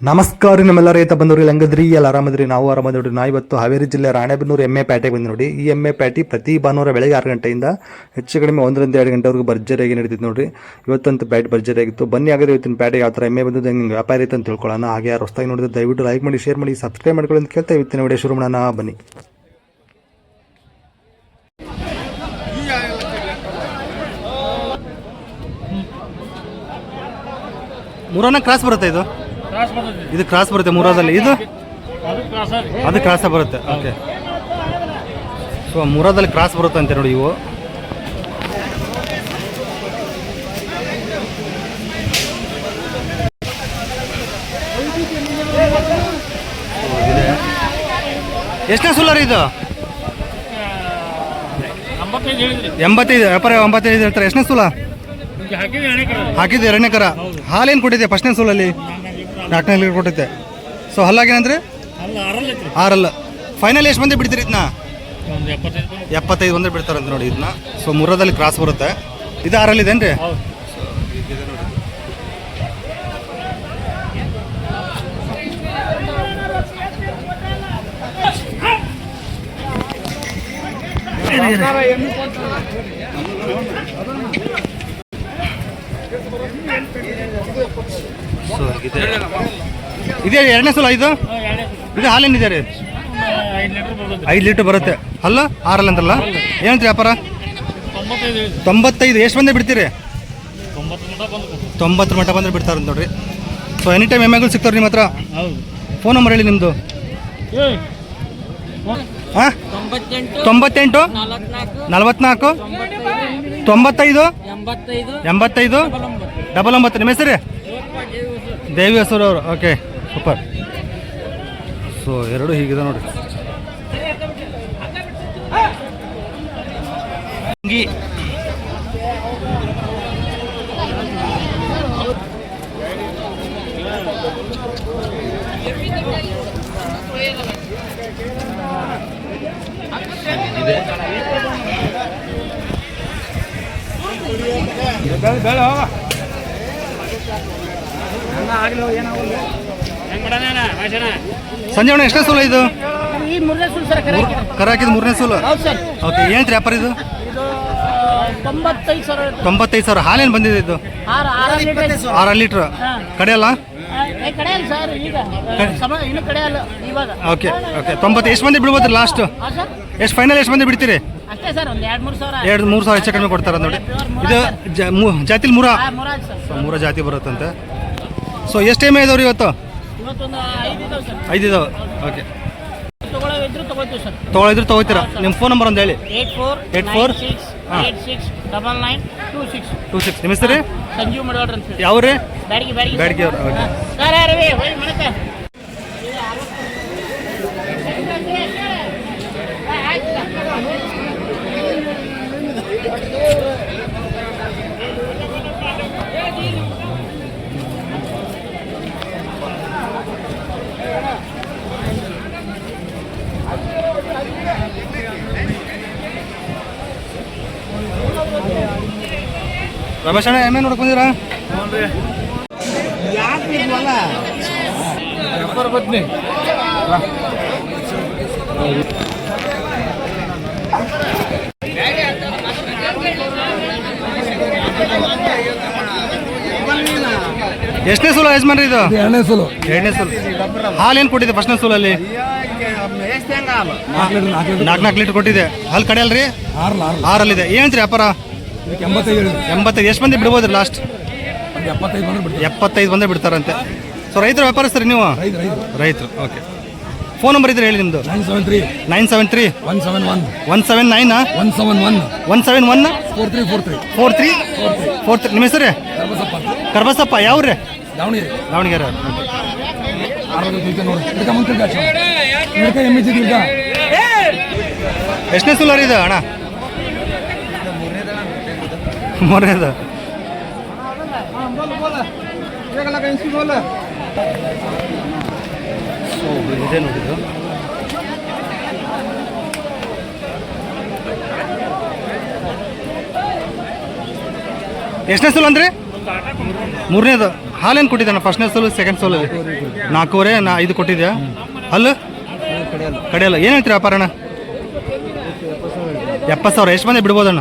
ನಮಸ್ಕಾರ ನಮ್ಮೆಲ್ಲ ರೈತ ಬಂದವ್ರಿ ಹೆಂಗದ್ರಿ? ಎಲ್ಲ ಆರಾಮದ್ರಿ? ನಾವು ಆರಾಮದ್ರಿ ನಾ ಇವತ್ತು ಹಾವೇರಿ ಜಿಲ್ಲೆ ರಾಣೆಬೆನ್ನೂರು ಎಮ್ಮೆ ಪ್ಯಾಟೆಗೆ ಬಂದು ನೋಡಿ ಈ ಎಮ್ಮೆ ಪ್ಯಾಟಿ ಪ್ರತಿ ಭಾನುವಾರ ಬೆಳಗ್ಗೆ ಆರು ಗಂಟೆಯಿಂದ ಹೆಚ್ಚು ಕಡಿಮೆ ಒಂದರಿಂದ ಎರಡು ಗಂಟೆವರೆಗೂ ಭರ್ಜರಿಯಾಗಿ ನಡೀತಿತ್ತು ನೋಡಿ ಇವತ್ತಂತೂ ಪ್ಯಾಟ್ ಭರ್ಜರಿಯಾಗಿತ್ತು ಬನ್ನಿ ಆಗದೆ ಇವತ್ತಿನ ಪ್ಯಾಟೆಗೆ ಯಾವ ಥರ ಎಮ್ಮೆ ಬಂದು ಹೆಂಗೆ ವ್ಯಾಪಾರ ಅಂತ ತಿಳ್ಕೊಳ್ಳೋಣ. ಹಾಗೆ ಯಾರು ಹೊಸ್ತಾಗಿ ನೋಡಿದ್ರೆ ದಯವಿಟ್ಟು ಲೈಕ್ ಮಾಡಿ ಶೇರ್ ಮಾಡಿ ಸಬ್ಸ್ಕ್ರೈಬ್ ಮಾಡ್ಕೊಳ್ಳಿ ಅಂತ ಕೇಳ್ತಾ ಇವತ್ತಿನ ವಿಡಿಯೋ ಶುರು ಮಾಡೋಣ. ಬನ್ನಿ. ಮೂರನೇ ಕ್ರಾಸ್ ಬರುತ್ತೆ ಇದು. ಇದು ಕ್ರಾಸ್ ಬರುತ್ತೆ ಮುರಾದಲ್ಲಿ ಇದು? ಅದು ಕ್ರಾಸ್ ಬರುತ್ತೆ. ಓಕೆ ಸೊ ಮುರಾದಲ್ಲಿ ಕ್ರಾಸ್ ಬರುತ್ತೆ ಅಂತೆ ನೋಡಿ ಇವು. ಎಷ್ಟನೇ ಸುಲರ್ ಇದು? ಎಂಬತ್ತೈದು ವ್ಯಾಪಾರ ಎಂಬತ್ತೈದು ಹೇಳ್ತಾರೆ. ಎಷ್ಟನೇ ಸುಲ ಹಾಕಿದ್ದು ಎರಡನೇ ಕರ. ಹಾಲೇನು ಕೊಟ್ಟಿದೆ ಫಸ್ಟ್ನೇ ಸೂಲಲ್ಲಿ ನಾಲ್ಕನೇ ಕೊಟ್ಟೈತೆ ಕೊಟ್ಟಿದ್ದೆ ಸೊ ಹಲ್ಲಾಗೇನಂದ್ರೆ ಆರಲ್ಲ ಫೈನಲ್ ಎಷ್ಟು ಮಂದಿ ಬಿಡ್ತೀರಿ ಇದನ್ನ ಎಪ್ಪತ್ತೈದು ಒಂದೇ ಬಿಡ್ತಾರಂತ ನೋಡಿ ಇದನ್ನ ಸೊ ಮುರದಲ್ಲಿ ಕ್ರಾಸ್ ಬರುತ್ತೆ. ಇದು ಆರಲ್ಲಿ ಇದೇನ್ರಿ ಹೌದು. ಸೊ ಇದೆ ಇದೆ, ಎರಡನೇ ಸಲ ಇದು ಇದು ಹಾಲೇನಿದೆ ರೀ? ಐದು ಲೀಟ್ರ್ ಬರ್ತೈತಿ. ಅಲ್ಲ, ಆರಲ್ಲ ಅಂತಲ್ಲ? ಏನಂತ ವ್ಯಾಪಾರ? ತೊಂಬತ್ತೈದು. ಎಷ್ಟು ಬಂದೇ ಬಿಡ್ತೀರಿ? ತೊಂಬತ್ತರ ಮಟ್ಟ ಬಂದ್ರೆ ಬಿಡ್ತಾರೆ ನೋಡ್ರಿ. ಸೊ ಎನಿ ಟೈಮ್ ಎಮ್ಮೆಗಳು ಸಿಗ್ತಾರ ನಿಮ್ಮ ಹತ್ರ? ಫೋನ್ ನಂಬರ್ ಹೇಳಿ ನಿಮ್ಮದು ಹಾಂ? ತೊಂಬತ್ತೆಂಟು, ನಲವತ್ನಾಲ್ಕು, ತೊಂಬತ್ತೈದು, ಎಂಬತ್ತೈದು ಡಬಲ್ ಒಂಬತ್ತು ನಿಮ್ಮ ಹೆಸರು? ದೇವಿ ಹೆಸರು ಅವರು. ಓಕೆ ಸೂಪರ್ ಸೊ ಎರಡು ಹೀಗಿದೆ ನೋಡಿ. ಅಂಗಿ. ಬೇಡ ಬೇಡ. ಸಂಜೆ ಅಣ್ಣ ಎಷ್ಟೇ ಸೂಲ ಇದು? ಈ ಮೂರನೇ ಸುಲ್ ಸರ್ ಕರೆ ಹಾಕಿದ ಮೂರನೇ ಸೂಲು? ಓಕೆ ಏನು ವ್ಯಾಪಾರ ಇದು? ಇದು ತೊಂಬತ್ತೈದು ಸಾವಿರ ಹಾಲೇನು ಬಂದಿದೆ ಇದು? ಆರು ಲೀಟರ್ ಆರು ಲೀಟ್ರ್. ಹಾಂ. ಕಡೆ ಅಲ್ಲ? ಏ ಕಡೆ ಅಲ್ಲ ಸರ್ ಈಗ. ಇನ್ನು ಕಡೆ ಇವಾಗ. Okay okay. ತೊಂಬತ್ತು ಎಷ್ಟು ಮಂದಿ ಬಿಡ್ಬೋದು ಲಾಸ್ಟ್ ಎಷ್ಟು ಫೈನಲ್ ಎಷ್ಟು ಮಂದಿ ಬಿಡ್ತೀರಿ? ಅಷ್ಟೇ ಸರ್ ಒಂದು ಎರಡು ಮೂರು ಸಾವಿರ. ಹೆಚ್ಚು ಕಡಿಮೆ ಕೊಡ್ತಾರೆ ನೋಡಿ. ಇದು ಜಾತಿಲಿ ಮೂರ? ಮೂರ ಜಾತಿ ಬರುತ್ತಂತೆ. ಸೊ ಎಷ್ಟು ಟೈಮ್ ಇದಾವ್ರಿ ಇವತ್ತು? ಐದು ಇದಾವೆ ಓಕೆ ತೊಗೊಳಿದ್ರು ತಗೋತೀರಾ? ನಿಮ್ಮ ಫೋನ್ ನಂಬರ್ ಅಂತ ಹೇಳಿ. Eight four eight four. Eight six double nine two six. Two six. ನಿಮ್ಮ ಹೆಸರು? ಸಂಜೀವ್ ಮಡವಾಡ್ರಿ ಅಂತ ಹೇಳಿ. ಯಾವ ರೀ ಬ್ಯಾಡಿಗೆ ಬ್ಯಾಡಿಗೆ ಬ್ಯಾಡಗಿ ಅವ್ರು, ಓಕೆ. ರಮೇಶ್ ಅಣ್ಣ ಎಮ್ಮೆ ನೋಡಕ್ ಬಂದಿರಾ? ಎಷ್ಟನೇ ಸೂಲ ಯಜಮಾನ್ರಿ ಇದು? ಎರಡನೇ ಸೋಲು. ಎರಡನೇ ಸೂಲ್. ಹಾಲು ಏನು ಕೊಟ್ಟಿದೆ ಫಸ್ಟ್ನೇ ಸೂಲಲ್ಲಿ? ನಾಲ್ಕು ನಾಲ್ಕು ಲೀಟರ್ ಕೊಟ್ಟಿದೆ. ಹಾಲು ಕಡೆ ಅಲ್ರಿ? ಆರಲ್ಲ ಆರಲ್ಲ ಆರಲ್ಲಿದೆ. ಏನಂತ್ರಿ ವ್ಯಾಪಾರ? ಎಂಬತ್ತೈದು ಎಂಬತ್ತೈದು ಎಷ್ಟು ಮಂದಿ ಬಿಡ್ಬೋದು ಲಾಸ್ಟ್ ಎಪ್ಪತ್ತೈದು ಬಂದ್ರೆ ಎಪ್ಪತ್ತೈದು ಬಿಡ್ತಾರಂತೆ. ಸೊ ರೈತರು ವ್ಯಾಪಾರಸ್ತಾರೆ ನೀವು? ರೈತ ರೈತ ರೈತರು ಓಕೆ ಫೋನ್ ನಂಬರ್ ಇದ್ರೆ ಹೇಳಿ ನಿಮ್ಮದು nine seven three nine seven three one seven one one seven nine one seven one one seven one four three four three four three four three ನಿಮ್ಮ ಹೆಸರು? ಕರ್ಬಸಪ್ಪ. ಕರ್ಬಸಪ್ಪ ಯಾವ್ರಿ? ದಾವಣಗೆರೆ. ದಾವಣಗೆರೆ. ಎಷ್ಟನೇ ಸುಲಾರಿ ಇದು ಅಣ್ಣ? ಮೂರನೇದು ಎಷ್ಟನೇ ಸಲ ಅಂದ್ರೆ? ಮೂರನೇದು. ಹಾಲೇನು ಕೊಟ್ಟಿದ್ದಾನೆ? ಫಸ್ಟ್ನೇ ಸೋಲು ಸೆಕೆಂಡ್ ಸೋಲು ನಾಲ್ಕೂವರೆ, ನಾ ಐದು ಕೊಟ್ಟಿದ್ಯಾ? ಅಲ್ಲ ಕಡೆಯಲ್ಲ. ಏನು ಹೇಳ್ತೀರಿ ಎಪ್ಪತ್ತು ಸಾವಿರ. ಎಷ್ಟು ಮಂದಿ ಬಿಡ್ಬೋದಣ್ಣ?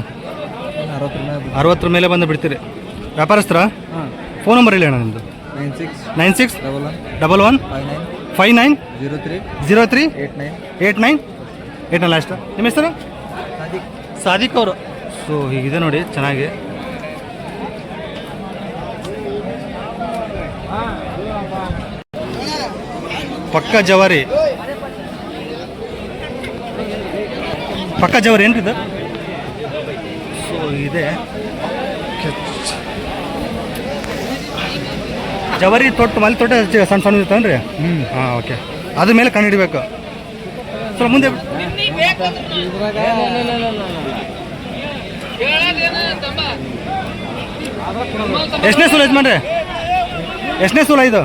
ಅರವತ್ತರ ಮೇಲೆ ಬಂದು ಬಿಡ್ತೀರಿ. ವ್ಯಾಪಾರಸ್ಥರ? ಫೋನ್ ನಂಬರ್ ಇಲ್ಲ ಅಣ್ಣ ನಿಮ್ಮದು nine six nine six double one double one five nine five nine zero three zero three eight nine eight nine eight nine last ನಿಮ್ಮ ಹೆಸರು? ಸಾದಿಕ್. ಅವರು. ಸೊ ಹೀಗಿದೆ ನೋಡಿ ಚೆನ್ನಾಗಿ. ಪಕ್ಕ ಜವಾರಿ. ಪಕ್ಕ ಜವಾರಿ ಏನ್ರಿ ಇದು? ಸೊ ಇದೆ. ಜವಾರಿ ತೊಟ್ಟು ಮಲ್ಲಿ ತೊಟ್ಟೆ ಸಣ್ಣ ಸಣ್ಣ ಇರ್ತಾನೆ ರೀ? ಹ್ಞೂ ಹಾಂ ಓಕೆ ಅದ್ರ ಮೇಲೆ ಕಣ್ಣು ಹಿಡಿಬೇಕು. ಸ್ವಲ್ಪ ಮುಂದೆ ಎಷ್ಟನೇ ಸೂಲ ಯಜಮಾನ್ರೆ? ಎಷ್ಟನೇ ಸೂಲ ಇದು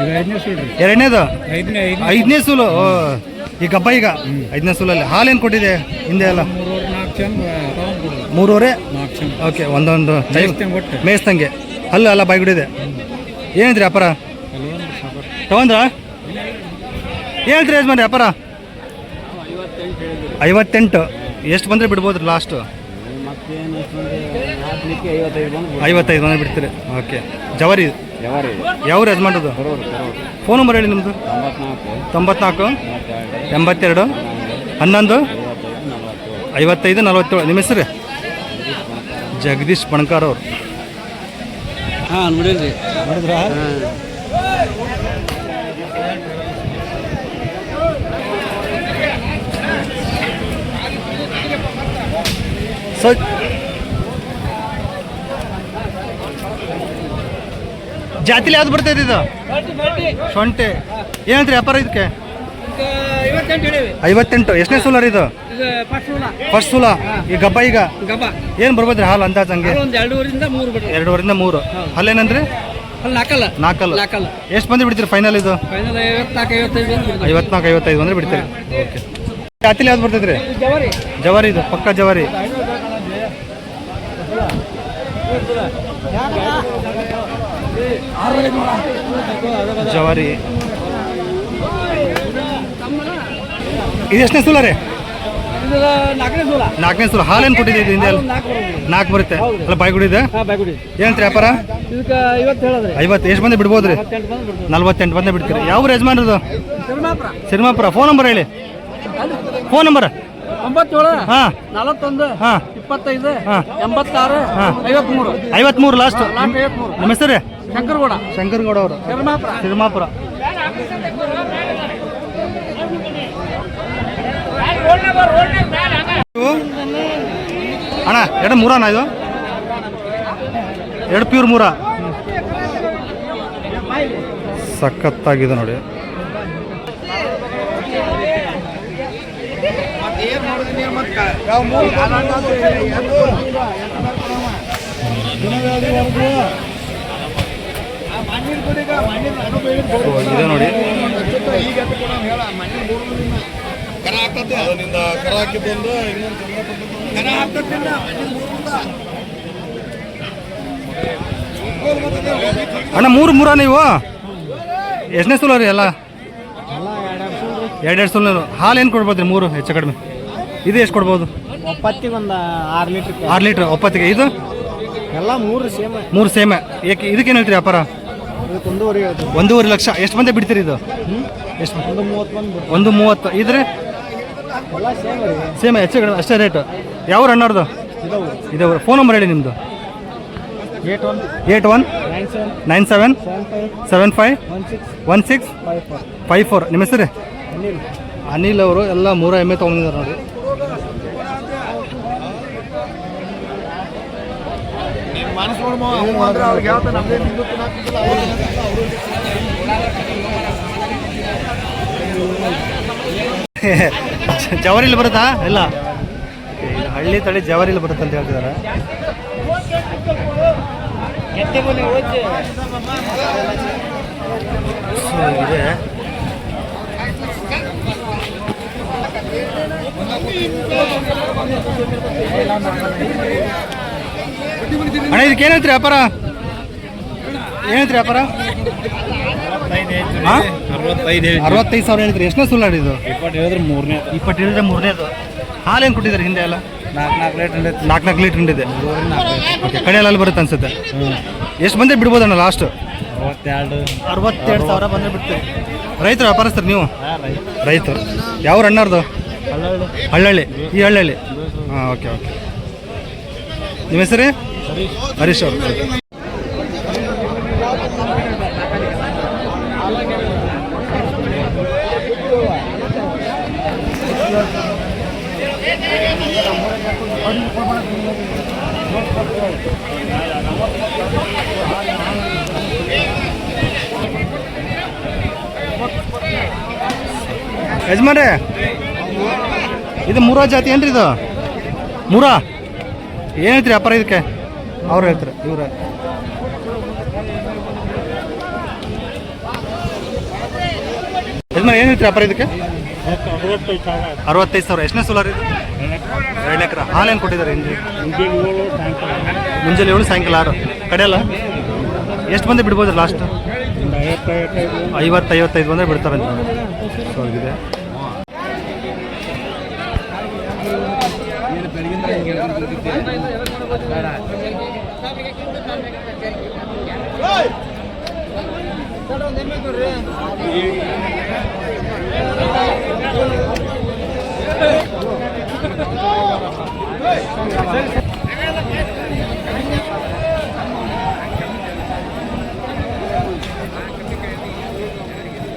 ಈಗ ಎರಡನೇದು? ಐದನೇ ಸೂಲು ಓ ಈ ಗಬ್ಬ ಈಗ. ಐದನೇ ಸೂಲಲ್ಲಿ. ಹಾಲೇನು ಕೊಟ್ಟಿದೆ ಹಿಂದೆ ಎಲ್ಲ? ಮೂರುವರೆ ಓಕೆ ಒಂದೊಂದು. ಮೇಯ್ಸ್ತಂಗೆ ಅಲ್ಲ ಅಲ್ಲ ಬಾಯ್ಗುಡಿದೆ ಏನಿದ್ರಿ ಅಪ್ಪರ ತಗೊಂಡ್ರ? ಹೇಳ್ತೀರಿ ಯಜಮಾನ್ರಿ ಅಪ್ಪರ ಐವತ್ತೆಂಟು. ಎಷ್ಟು ಬಂದರೆ ಬಿಡ್ಬೋದು ಲಾಸ್ಟು ಐವತ್ತೈದು ಬಂದರೆ ಬಿಡ್ತೀರಿ. ಓಕೆ ಜವಾರಿ? ಯಾವ ಯಜಮಾನ್ರದು ಫೋನ್ ನಂಬರ್ ಹೇಳಿ ನಿಮ್ಮದು ತೊಂಬತ್ನಾಲ್ಕು. ಎಂಬತ್ತೆರಡು. ಹನ್ನೊಂದು. ಐವತ್ತೈದು ನಲವತ್ತೇಳು. ನಿಮ್ಮ ಹೆಸರು? ಜಗದೀಶ್. ಪಣಕಾರ್ ಅವರು ಹಾಂ ನೋಡಿಲ್ರಿ ಸೊ ಜಾತಿಲಿ ಯಾವ್ದು ಬರ್ತೈತೆ ಇದು? ಶೊಂಟೆ ಏನಂತ್ರಿ ವ್ಯಾಪಾರ ಇದಕ್ಕೆ? ಐವತ್ತೆಂಟು. ಎಷ್ಟನೇ ಸೂಲರ್ ಇದು ಇದು? ಫಸ್ಟ್ ಸೂಲ. ಈ ಗಬ್ಬ ಈಗ? ಗಬ್ಬ. ಏನು ಬರ್ಬೋದ್ರಿ ಹಾಲು ಅಂದಾಜ್ ಹಂಗೆ? ಎರಡೂವರಿಂದ ಮೂರು ಬಿಡ್ರಿ ನಾಲ್ಕಲ್ಲ? ನಾಲ್ಕಲ್ಲ? ನಾಲ್ಕಲ್ಲ. ಎಷ್ಟು ಬಂದು ಬಿಡ್ತೀರಿ ಫೈನಲ್ ಇದು? ಫೈನಲ್ ಐವತ್ನಾಲ್ಕು ಐವತ್ತೈದು ಐವತ್ನಾಲ್ಕು ಐವತ್ತೈದು ಅಂದ್ರೆ ಬಿಡ್ತೀರಿ. ಓಕೆ ಜಾತಿಲಿ ಯಾವ್ದು ಬರ್ತೈತ್ರಿ ಜವಾರಿ. ಜವಾರಿ ಇದು ಪಕ್ಕ ಜವಾರಿ. ಜವಾರಿ. ಇದು ಎಷ್ಟನೇ ಸೂಲ ರೀ? ನಾಲ್ಕನೇ ಹಾಲು ಹಾಲೇನು ಕೊಟ್ಟಿದೆ ಇದು ಹಿಂದೆ ನಾಲ್ಕು ಬರುತ್ತೆ. ಅಲ್ಲ ಬಾಯ್ಗುಡಿದೆ? ಏನಂತ ವ್ಯಾಪಾರ? ಐವತ್ತು ಎಷ್ಟು ಬಿಡ್ಬೋದ್ರಿ ಬಂದು ಬಿಡ್ರಿ ನಲ್ವತ್ತೆಂಟು ಬಂದೇ ಬಿಡ್ತೀರಿ. ಯಾವ ಯಜಮಾನ್ರದು? ಸಿನಿಮಾಪುರ ಫೋನ್ ನಂಬರ್ ಹೇಳಿ. Phone number. ಒಂಬತ್ತೇಳು ಹಾಂ. ನಲವತ್ತೊಂದು ಹಾಂ. ಇಪ್ಪತ್ತೈದು ಹಾಂ. ಎಂಬತ್ತಾರು ಐವತ್ಮೂರು. ಐವತ್ಮೂರು ಲಾಸ್ಟ್. ನಮ್ಮ ಹೆಸರು? ಶಂಕರಗೌಡ. ಶಂಕರಗೌಡ ಅವರು. ತಿರುಮಾಪುರ ಅಣ್ಣ ಎರಡು ಮೂರಣ್ಣ ಇದು? ಎರಡು ಪ್ಯೂರ್ ಮೂರ. ಸಖತ್ತಾಗಿದೆ ನೋಡಿ. ಇದೆ ನೋಡಿ. ಅಣ್ಣ ಮೂರು ಮೂರ ನೀವು ಎಷ್ಟನೇ ಸುಲ ರೀ ಎಲ್ಲ? ಎರಡೆರಡು ಸೂಲ ಹಾಲು ಏನು ಕೊಡ್ಬೋದು ರೀ ಮೂರು ಹೆಚ್ಚು ಕಡಿಮೆ? ಇದು ಎಷ್ಟು ಕೊಡ್ಬೋದು? ಒಪ್ಪತ್ತಿಗೆ ಒಂದು ಆರು ಲೀಟ್ರ್ ಆರು ಲೀಟ್ರ್ ಒಪ್ಪತ್ತಿಗೆ. ಇದು? ಎಲ್ಲ ಮೂರು ಸೇಮ್. ಮೂರು ಸೇಮೆ. ಏಕೆ ಇದಕ್ಕೇನು ಹೇಳ್ತೀರಿ ವ್ಯಾಪಾರ? ಇದಕ್ಕೆ ಒಂದೂವರೆ ಒಂದೂವರೆ ಲಕ್ಷ. ಎಷ್ಟು ಮಂದಿ ಬಿಡ್ತೀರಿ ಇದು? ಎಷ್ಟು ಒಂದು ಮೂವತ್ತು ಒಂದು ಮೂವತ್ತು. ಇದ್ರೆ? ಸೇಮ್ ಹೆಚ್ಚು ಕಡಿಮೆ, ಅಷ್ಟೇ ರೇಟು ಯಾವ ಅಣ್ಣವ್ರದ್ದು ಇದೆ ಫೋನ್ ನಂಬರ್ ಹೇಳಿ ನಿಮ್ಮದು eight one nine seven seven five one six five four. ನಿಮ್ಮ ಹೆಸರು? ಅನಿಲ್ ಅವರು ಎಲ್ಲ ಮೂರ ಎಮ್ಮೆ ತೊಗೊಂಡಿದ್ದಾರೆ ನೋಡಿ. ಜವಾರಿಲಿ ಬರುತ್ತಾ? ಇಲ್ಲ. ಹಳ್ಳಿ ತಳಿ ಜವರಿಲಿ ಬರುತ್ತೆ ಅಂತ ಹೇಳ್ತಿದ್ದಾರೆ. ಅಣ್ಣ, ಇದಕ್ಕೆ ಏನೈತ್ರಿ ವ್ಯಾಪಾರ? ಏನೈತ್ರಿ ವ್ಯಾಪಾರ? ಅರವತ್ತೈದು ಸಾವಿರ ಹೇಳಿದ್ರಿ ಎಷ್ಟನೇ ಸುಳ್ಳು ಇದು ಇಪ್ಪತ್ತು ಹೇಳಿದ್ರೆ ಮೂರನೇ. ಇಪ್ಪತ್ತು ಹೇಳಿದ್ರೆ ಮೂರನೇದು ಹಾಲು ಏನು ಕೊಟ್ಟಿದ್ದಾರೆ ಹಿಂದೆ ಎಲ್ಲ? ನಾಲ್ಕು ನಾಲ್ಕು ರೇಟ್ ನಾಲ್ಕು ನಾಲ್ಕು ಲೀಟ್ರ್ ಹಿಂಡಿದೆ ಓಕೆ ಕಡೆಯಲ್ಲಿ ಅಲ್ಲಿ ಬರುತ್ತೆ ಅನ್ಸುತ್ತೆ. ಎಷ್ಟು ಬಂದರೆ ಬಿಡ್ಬೋದಣ್ಣ ಲಾಸ್ಟ್ ಅರವತ್ತೆರಡು. ಅರವತ್ತೆರಡು ಸಾವಿರ ಬಂದರೆ ಬಿಡ್ತೀವಿ. ರೈತರು ವ್ಯಾಪಾರಸ್ತರು ನೀವು? ರೈತರು. ಯಾವ ಅಣ್ಣಾರ್ದು? ಹಳ್ಳಹಳ್ಳಿ. ಈ ಹಳ್ಳಳ್ಳಿ ಹಾಂ ಓಕೆ ಓಕೆ ನಿಮ್ಮ ಹೆಸರು? ಹರೀಶ್. ಅವರು. ಯಜಮಾನ್ರೆ, ಇದು ಮೂರ ಜಾತಿ ಏನ್ರಿ ಇದು? ಮೂರ? ಏನೈತ್ರಿ ವ್ಯಾಪಾರ ಇದಕ್ಕೆ? ಅವ್ರು ಹೇಳ್ತಾರೆ, ಇವ್ರ. ಯಜಮಾನ್ ಏನೈತ್ರಿ ವ್ಯಾಪಾರ ಇದಕ್ಕೆ? ಅರವತ್ತೈದು ಸಾವಿರ ಎಷ್ಟನೇ ಸೋಲಾರ್ ಇದು? ಎರಡು ಎಕರೆ. ಹಾಲು ಏನು ಕೊಟ್ಟಿದ್ದಾರೆ ಹಿಂದೆ ಮುಂಜಾನೆ ಏಳು ಸಾಯಂಕಾಲ ಆರು. ಕಡೆಯಲ್ಲ ಎಷ್ಟು ಬಂದು ಬಿಡ್ಬೋದು ಲಾಸ್ಟ್ ಐವತ್ತು ಐವತ್ತೈದು. ಬಂದರೆ ಬಿಡ್ತಾರಂತ ಸೊ ಇದೆ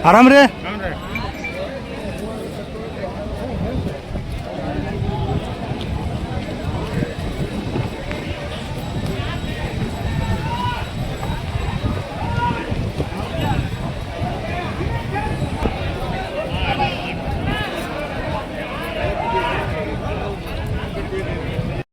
ಆರಾಮ್ ರೀ